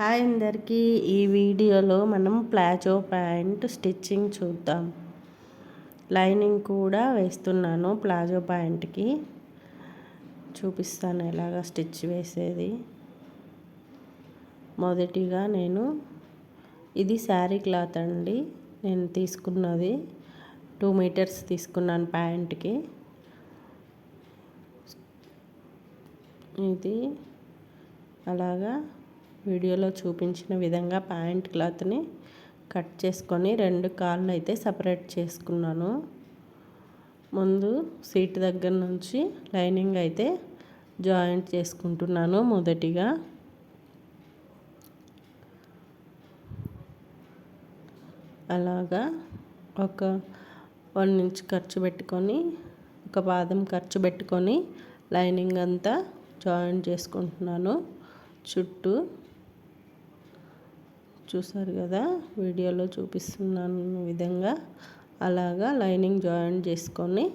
Hi అందరికీ. ఈ వీడియోలో మనం ప్లాజో ప్యాంట్ స్టిచ్చింగ్ చూద్దాం. లైనింగ్ కూడా వేస్తున్నాను ప్లాజో ప్యాంట్కి. చూపిస్తాను ఎలాగ స్టిచ్ వేసేది. మొదటిగా నేను ఇది శారీ క్లాత్ అండి. నేను తీసుకున్నది టూ మీటర్స్ తీసుకున్నాను ప్యాంట్కి. ఇది అలాగా వీడియోలో చూపించిన విధంగా ప్యాంట్ క్లాత్ని కట్ చేసుకొని రెండు కాళ్ళు అయితే సపరేట్ చేసుకున్నాను. ముందు సీట్ దగ్గర నుంచి లైనింగ్ అయితే జాయింట్ చేసుకుంటున్నాను మొదటిగా. అలాగా ఒక వన్ ఇంచ్ ఖర్చు పెట్టుకొని ఒక పాదం ఖర్చు పెట్టుకొని లైనింగ్ అంతా జాయిన్ చేసుకుంటున్నాను. చుట్టూ చూసారు కదా? వీడియోలో చూపిస్తున్నాను విధంగా. అలాగా లైనింగ్ జాయిన్ చేసుకొని.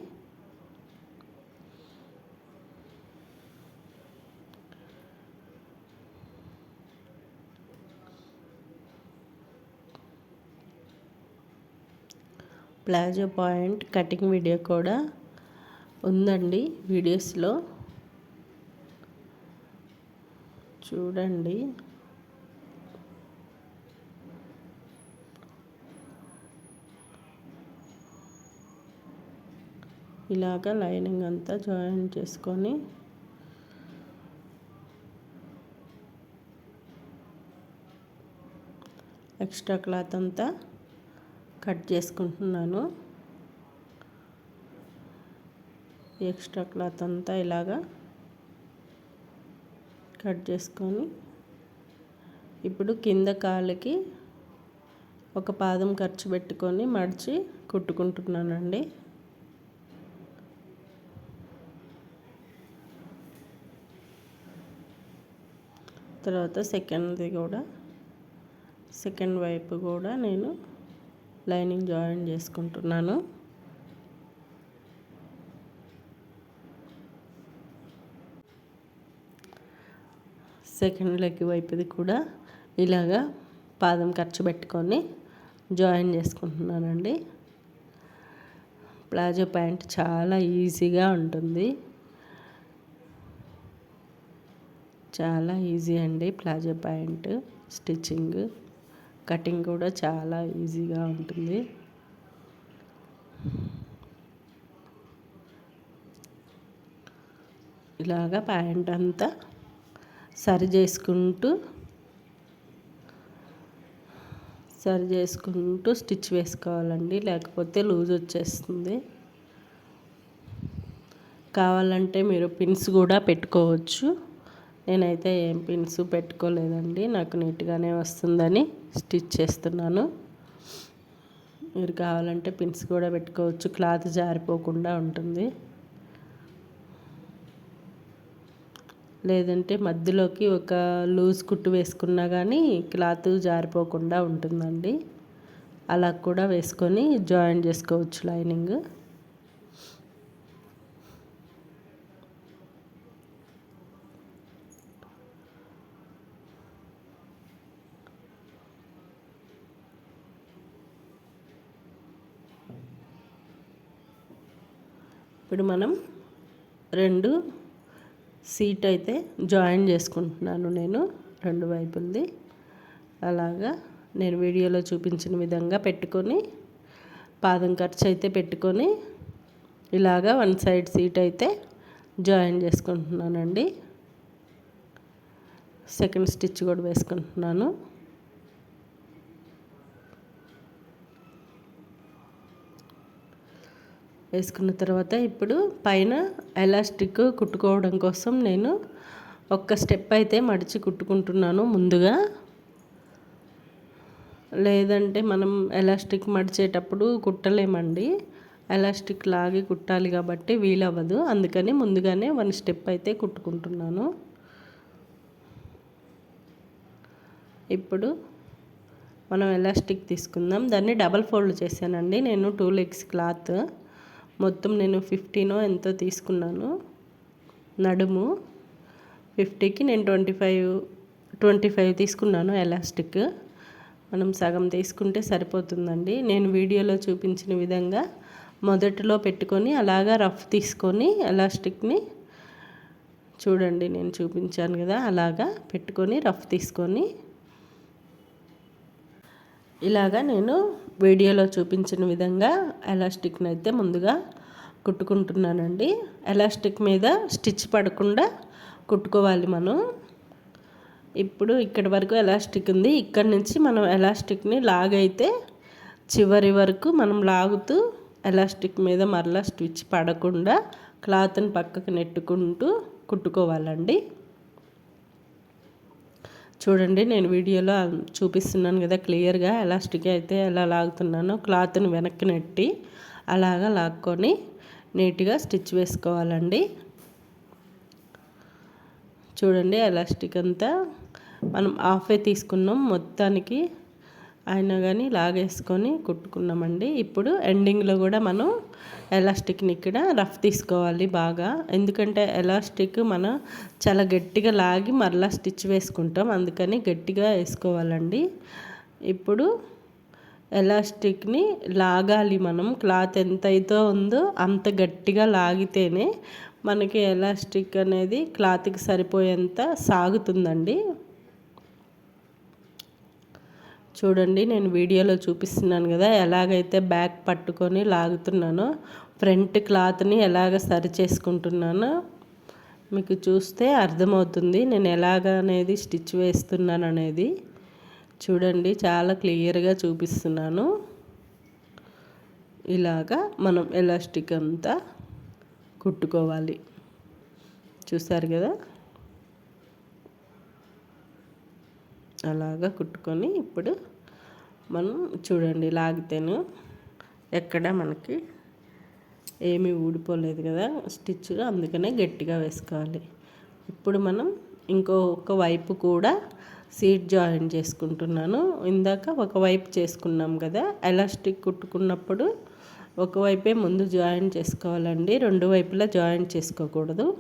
ప్లాజో పాయింట్ కటింగ్ వీడియో కూడా ఉందండి వీడియోస్లో. చూడండి. ఇలాగ లైనింగ్ అంతా జాయిన్ చేసుకొని ఎక్స్ట్రా క్లాత్ అంతా కట్ చేసుకుంటున్నాను. ఎక్స్ట్రా క్లాత్ అంతా ఇలాగా కట్ చేసుకొని ఇప్పుడు కింద కాళ్ళకి ఒక పాదం ఖర్చు పెట్టుకొని మడిచి కుట్టుకుంటున్నానండి. తర్వాత సెకండ్ది కూడా సెకండ్ వైపు కూడా నేను లైనింగ్ జాయిన్ చేసుకుంటున్నాను. సెకండ్ లెగ్ వైపుది కూడా ఇలాగా పాదం ఖర్చు పెట్టుకొని జాయిన్ చేసుకుంటున్నానండి. ప్లాజో ప్యాంట్ చాలా ఈజీగా ఉంటుంది. చాలా ఈజీ అండి. ప్లాజో ప్యాంట్ స్టిచ్చింగ్ కటింగ్ కూడా చాలా ఈజీగా ఉంటుంది. ఇలాగా ప్యాంట్ అంతా సరి చేసుకుంటూ సరి చేసుకుంటూ స్టిచ్ వేసుకోవాలండి. లేకపోతే లూజ్ వచ్చేస్తుంది. కావాలంటే మీరు పిన్స్ కూడా పెట్టుకోవచ్చు. నేనైతే ఏం పిన్స్ పెట్టుకోలేదండి. నాకు నీట్గానే వస్తుందని స్టిచ్ చేస్తున్నాను. మీరు కావాలంటే పిన్స్ కూడా పెట్టుకోవచ్చు. క్లాత్ జారిపోకుండా ఉంటుంది. లేదంటే మధ్యలోకి ఒక లూజ్ కుట్టు వేసుకున్నా కానీ క్లాత్ జారిపోకుండా ఉంటుందండి. అలా కూడా వేసుకొని జాయిన్ చేసుకోవచ్చు లైనింగ్ ఇప్పుడు మనం రెండు సీట్ అయితే జాయిన్ చేసుకుంటున్నాను నేను రెండు వైపులది. అలాగా నేను వీడియోలో చూపించిన విధంగా పెట్టుకొని పాదం ఖర్చు అయితే పెట్టుకొని ఇలాగా వన్ సైడ్ సీట్ అయితే జాయిన్ చేసుకుంటున్నానండి. సెకండ్ స్టిచ్ కూడా వేసుకుంటున్నాను. వేసుకున్న తర్వాత ఇప్పుడు పైన ఎలాస్టిక్ కుట్టుకోవడం కోసం నేను ఒక్క స్టెప్ అయితే మడిచి కుట్టుకుంటున్నాను ముందుగా. లేదంటే మనం ఎలాస్టిక్ మడిచేటప్పుడు కుట్టలేమండి. ఎలాస్టిక్ లాగి కుట్టాలి కాబట్టి వీలవ్వదు. అందుకని ముందుగానే వన్ స్టెప్ అయితే కుట్టుకుంటున్నాను. ఇప్పుడు మనం ఎలాస్టిక్ తీసుకుందాం. దాన్ని డబల్ ఫోల్డ్ చేశానండి. నేను టూ లెగ్స్ క్లాత్. మొత్తం నేను ఫిఫ్టీనో ఎంతో తీసుకున్నాను. నడుము ఫిఫ్టీకి నేను ట్వంటీ ఫైవ్ ట్వంటీ ఫైవ్ తీసుకున్నాను ఎలాస్టిక్. మనం సగం తీసుకుంటే సరిపోతుందండి. నేను వీడియోలో చూపించిన విధంగా మొదటిలో పెట్టుకొని అలాగా రఫ్ తీసుకొని ఎలాస్టిక్ని చూడండి నేను చూపించాను కదా అలాగా పెట్టుకొని రఫ్ తీసుకొని ఇలాగా నేను వీడియోలో చూపించిన విధంగా ఎలాస్టిక్ని అయితే ముందుగా కుట్టుకుంటున్నానండి. ఎలాస్టిక్ మీద స్టిచ్ పడకుండా కుట్టుకోవాలి మనం. ఇప్పుడు ఇక్కడి వరకు ఎలాస్టిక్ ఉంది. ఇక్కడ నుంచి మనం ఎలాస్టిక్ని లాగైతే చివరి వరకు మనం లాగుతూ ఎలాస్టిక్ మీద మరలా స్టిచ్ పడకుండా క్లాత్ని పక్కకు నెట్టుకుంటూ కుట్టుకోవాలండి. చూడండి నేను వీడియోలో చూపిస్తున్నాను కదా క్లియర్గా ఎలాస్టిక్ అయితే ఎలా లాగుతున్నానో క్లాత్ని వెనక్కి నెట్టి అలాగా లాక్కొని నీట్గా స్టిచ్ వేసుకోవాలండి. చూడండి ఎలాస్టిక్ అంతా మనం హాఫే తీసుకున్నాం మొత్తానికి అయినా కానీ లాగేసుకొని కుట్టుకున్నామండి. ఇప్పుడు ఎండింగ్లో కూడా మనం ఎలాస్టిక్ని ఇక్కడ రఫ్ తీసుకోవాలి బాగా. ఎందుకంటే ఎలాస్టిక్ మనం చాలా గట్టిగా లాగి మరలా స్టిచ్ వేసుకుంటాం. అందుకని గట్టిగా వేసుకోవాలండి. ఇప్పుడు ఎలాస్టిక్ని లాగాలి మనం. క్లాత్ ఎంత అయితే ఉందో అంత గట్టిగా లాగితేనే మనకి ఎలాస్టిక్ అనేది క్లాత్కి సరిపోయేంత సాగుతుందండి. చూడండి నేను వీడియోలో చూపిస్తున్నాను కదా ఎలాగైతే బ్యాగ్ పట్టుకొని లాగుతున్నానో ఫ్రంట్ క్లాత్ని ఎలాగ సరి చేసుకుంటున్నానో మీకు చూస్తే అర్థమవుతుంది నేను ఎలాగ అనేది స్టిచ్ వేస్తున్నాను అనేది. చూడండి చాలా క్లియర్గా చూపిస్తున్నాను. ఇలాగా మనం ఎలాస్టిక్ అంతా కుట్టుకోవాలి. చూసారు కదా? అలాగా కుట్టుకొని ఇప్పుడు మనం చూడండి లాగితేను ఎక్కడ మనకి ఏమీ ఊడిపోలేదు కదా స్టిచ్ అందుకనే గట్టిగా వేసుకోవాలి. ఇప్పుడు మనం ఇంకొక వైపు కూడా సీట్ జాయిన్ చేసుకుంటున్నాను. ఇందాక ఒక వైపు చేసుకున్నాం కదా ఎలాస్టిక్ కుట్టుకున్నప్పుడు ఒకవైపే ముందు జాయిన్ చేసుకోవాలండి రెండు వైపులా జాయిన్ చేసుకోకూడదు.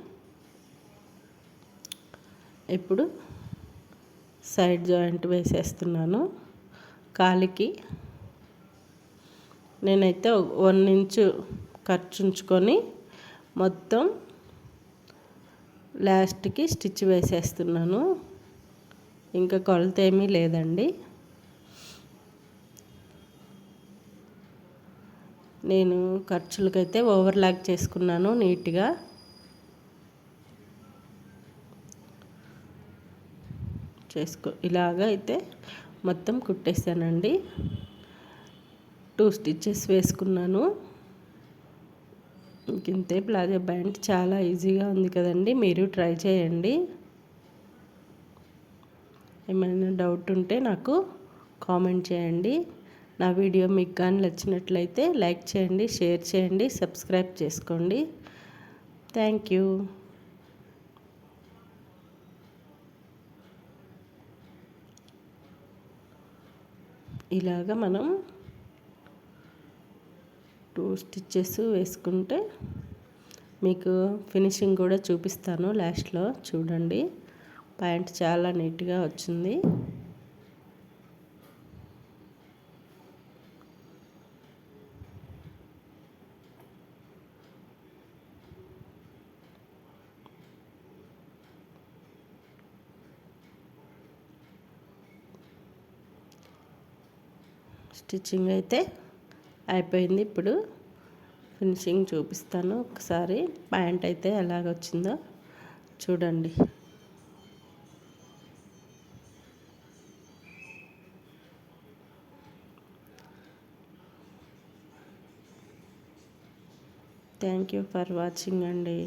ఇప్పుడు సైడ్ జాయింట్ వేసేస్తున్నాను. కాలికి నేనైతే వన్ ఇంచు ఖర్చు ఉంచుకొని మొత్తం లాస్ట్కి స్టిచ్ వేసేస్తున్నాను. ఇంకా కొలత ఏమీ లేదండి. నేను ఖర్చులకైతే ఓవర్లాక్ చేసుకున్నాను నీట్గా. చేసుకో ఇలాగ అయితే మొత్తం కుట్టేసానండి టూ స్టిచ్చెస్ వేసుకున్నాను. ఇంతే ప్లాజో బ్యాండ్ చాలా ఈజీగా ఉంది కదండి మీరు ట్రై చేయండి. ఏమైనా డౌట్ ఉంటే నాకు కామెంట్ చేయండి. నా వీడియో మీకు కానీ నచ్చినట్లయితే లైక్ చేయండి షేర్ చేయండి సబ్స్క్రైబ్ చేసుకోండి. Thank you. ఇలాగ మనం టూ స్టిచ్చెస్ వేసుకుంటే మీకు ఫినిషింగ్ కూడా చూపిస్తాను లాస్ట్లో. చూడండి. ప్యాంట్ చాలా నీట్గా వచ్చింది. స్టిచ్చింగ్ అయితే అయిపోయింది. ఇప్పుడు ఫినిషింగ్ చూపిస్తాను. ఒకసారి ప్యాంట్ అయితే ఎలాగొచ్చిందో చూడండి. థ్యాంక్ యూ ఫర్ వాచింగ్ అండి.